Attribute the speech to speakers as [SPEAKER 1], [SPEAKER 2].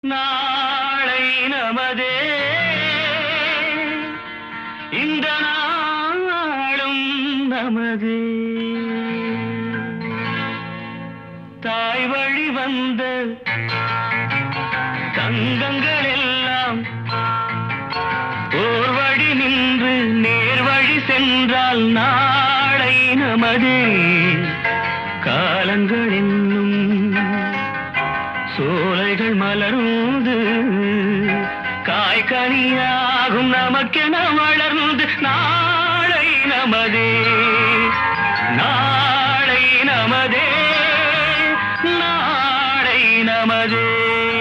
[SPEAKER 1] நாளை நமதே. இந்த நாளும் நமதே. தாய் வழி வந்த தங்கங்கள் எல்லாம் ஓர் வழி நின்று நேர் வழி சென்றால் நாளை நமதே. சோலைகள் மலர்ந்து காய்கனியாகும் நமக்கென வளர்ந்து நாளை நமதே நாளை நமதே நாளை நமதே.